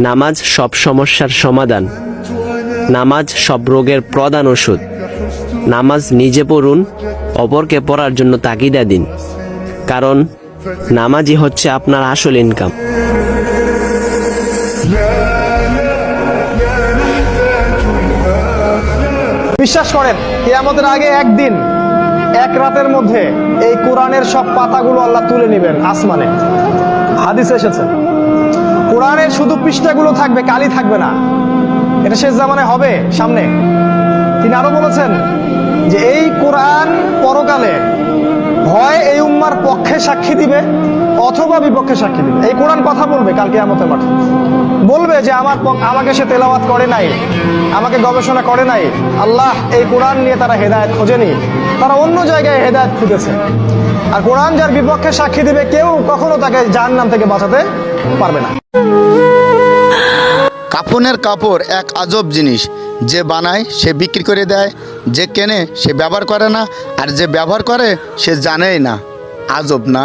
নামাজ সব সমস্যার সমাধান। নামাজ সব রোগের প্রধান ওষুধ। নামাজ নিজে পড়ুন, অপরকে পড়ার জন্য তাগিদা দিন। কারণ নামাজই হচ্ছে আপনার আসল ইনকাম বিশ্বাস করেন, কিয়ামতের আগে একদিন, এক রাতের মধ্যে এই কোরআনের সব পাতাগুলো আল্লাহ তুলে নেবেন আসমানে। হাদিস এসেছে। কোরআনের শুধু পৃষ্ঠাগুলো থাকবে, কালি থাকবে না। এটা শেষ জামানে হবে, সামনে। তিনি আরও বলেছেন যে, এই কোরআন পরকালে হয় এই উম্মার পক্ষে সাক্ষী দিবে অথবা বিপক্ষে সাক্ষী দিবে। এই কোরআন কথা বলবে কালকে আমাদের মাঠে। বলবে যে আমার আমাকে সে তেলাওয়াত করে নাই, আমাকে গবেষণা করে নাই। আল্লাহ এই কোরআন নিয়ে তারা হেদায়েত খোঁজেনি তারা অন্য জায়গায় হেদায়েত খুঁজেছে। আর কোরআন যার বিপক্ষে সাক্ষী দিবে, কেউ কখনো তাকে জাহান্নাম থেকে বাঁচাতে পারবে না। কাফনের কাপড় এক আজব জিনিস। যে বানায়, সে বিক্রি করে দেয় যে কেনে সে ব্যবহার করে না, আর যে ব্যবহার করে সে জানেই না। আজব না?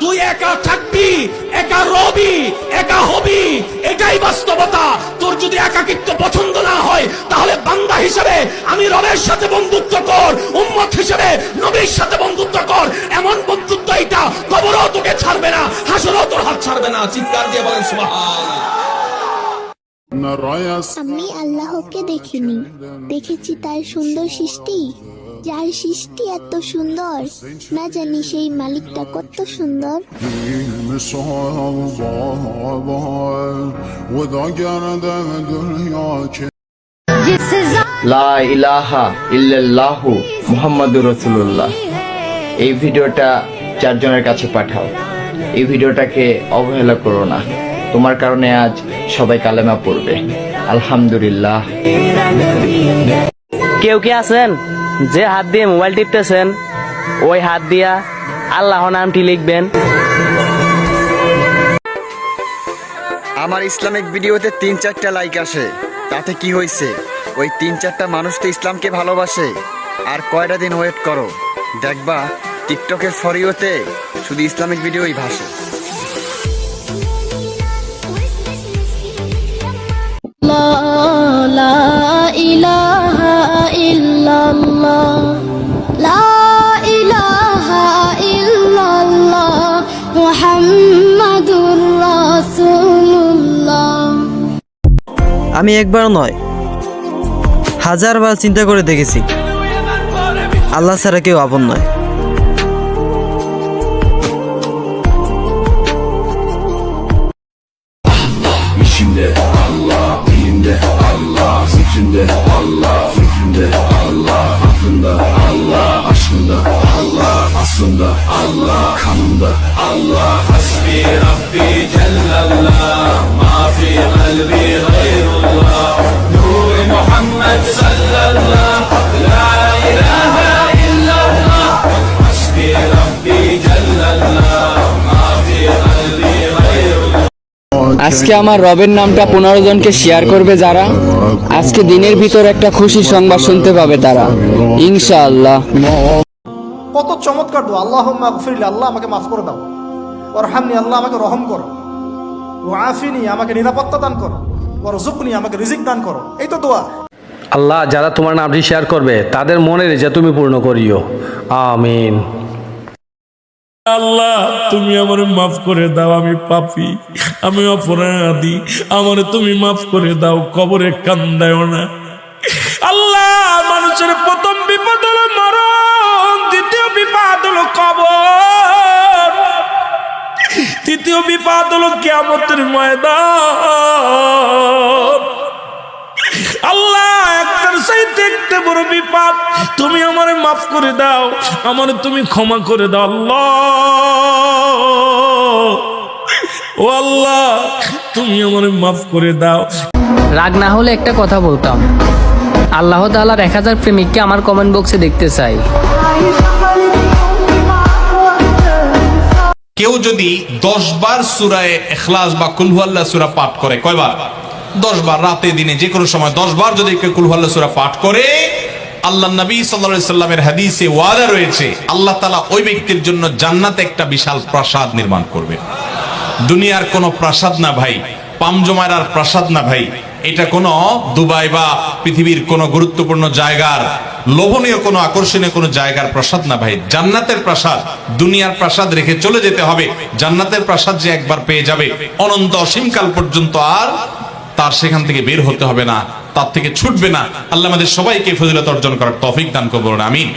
তুই একা থাকবি, একা হবি, এটাই বাস্তবতা। তোর যদি পছন্দ না হয়, তাহলে আমি সাথে বন্ধুত্ব কর সাথে বন্ধুত্ব কর। এমন বন্ধুত্ব এটা তোকে ছাড়বে না, হাসরও হাত ছাড়বে না চিৎকার দিয়ে বলেন সুবহান। আমি আল্লাহকে দেখিনি। দেখেছি তার সুন্দর সৃষ্টি। যার সৃষ্টি এত সুন্দর না জানি সেই মালিকটা কত সুন্দর। লা ইলাহা ইল্লাল্লাহু মুহাম্মাদুর রাসূলুল্লাহ। এই ভিডিওটা চারজনের কাছে পাঠাও। এই ভিডিওটাকে অবহেলা করো না। তোমার কারণে আজ সবাই কালেমা পড়বে। আলহামদুলিল্লাহ। কেউ কি আছেন? যে হাত দিয়ে মোবাইল টিপতেছেন ওই হাত দিয়া আল্লাহ নামটি লিখবেন। আমার ইসলামিক ভিডিওতে তিন চারটা লাইক আসে। তাতে কি হয়েছে? ওই তিন চারটা মানুষ তো ইসলামকে ভালোবাসে। আর কয়টা দিন ওয়েট করো? দেখবা টিকটকের ফরিওতে শুধু ইসলামিক ভিডিওই ভাসে। আমি একবার নয় হাজারবার চিন্তা করে দেখেছি। আল্লাহ ছাড়া কেউ আপন নয়। আজকে আমার রবের নামটা পনেরো জনকে শেয়ার করবে যারা। আজকে দিনের ভিতর একটা খুশির সংবাদ শুনতে পাবে তারা। ইনশাআল্লাহ। কত চমৎকার দোয়া। আল্লাহ মাগফিরলি আল্লাহ আমাকে মাফ করে দাও। ওরহামনি আল্লাহ আমাকে রহম করো। ও আফিনি আমাকে নিরাপত্তা দান করো। ওরজুকনি আমাকে রিজিক দান করো। এই তো দোয়া। আল্লাহ যারা তোমার নামটি শেয়ার করবে তাদের মনের ইচ্ছা তুমি পূর্ণ করিও। আমিন। আল্লাহ তুমি আমার মাফ করে দাও আমি পাপি আমি অপরাধী। আমার তুমি মাফ করে দাও কবরে কান্দায় না। আল্লাহ মানুষের প্রথম বিপদ হলো মরণ। দ্বিতীয় বিপদ হলো কবর। তৃতীয় বিপদ হলো কেমতের ময়দান। আল্লাহ একটার সাইতে একটা বড় বিপদ, তুমি আমারে মাফ করে দাও, আমারে তুমি ক্ষমা করে দাও, আল্লাহ। ও আল্লাহ, তুমি আমারে মাফ করে দাও। রাগ না হলে একটা কথা বলতাম। আল্লাহ তাআলার এক হাজার প্রেমিককে আমার কমেন্ট বক্সে দেখতে চাই। কেউ যদি দশ বার সুরায় এখলাস বা কুলহুয়াল্লাহ সুরা পাঠ করে, কয়বার? দশ বার রাতে, দিনে, যে কোনো সময় দশ বার যদি কেউ কুলহুয়াল্লাহ সুরা পাঠ করে, আল্লাহ নবী সাল্লাল্লাহু সাল্লামের হাদিসে ওয়াদা রয়েছে, আল্লাহ তাআলা ওই ব্যক্তির জন্য জান্নাতে একটা বিশাল প্রাসাদ নির্মাণ করবে। দুনিয়ার কোনো প্রাসাদ না ভাই পামজমারার প্রাসাদ না ভাই এটা কোনো দুবাই বা পৃথিবীর কোনো গুরুত্বপূর্ণ জায়গার, লোভনীয় কোনো, আকর্ষণীয় কোনো জায়গার প্রাসাদ না ভাই। জান্নাতের প্রাসাদ, দুনিয়ার প্রাসাদ রেখে চলে যেতে হবে। জান্নাতের প্রাসাদ যে একবার পেয়ে যাবে, অনন্ত অসীমকাল পর্যন্ত আর তার সেখান থেকে বের হতে হবে না, তার থেকে ছুটবে না। আল্লাহ আমাদের সবাইকে ফজিলত অর্জন করার তৌফিক দান করব আমিন।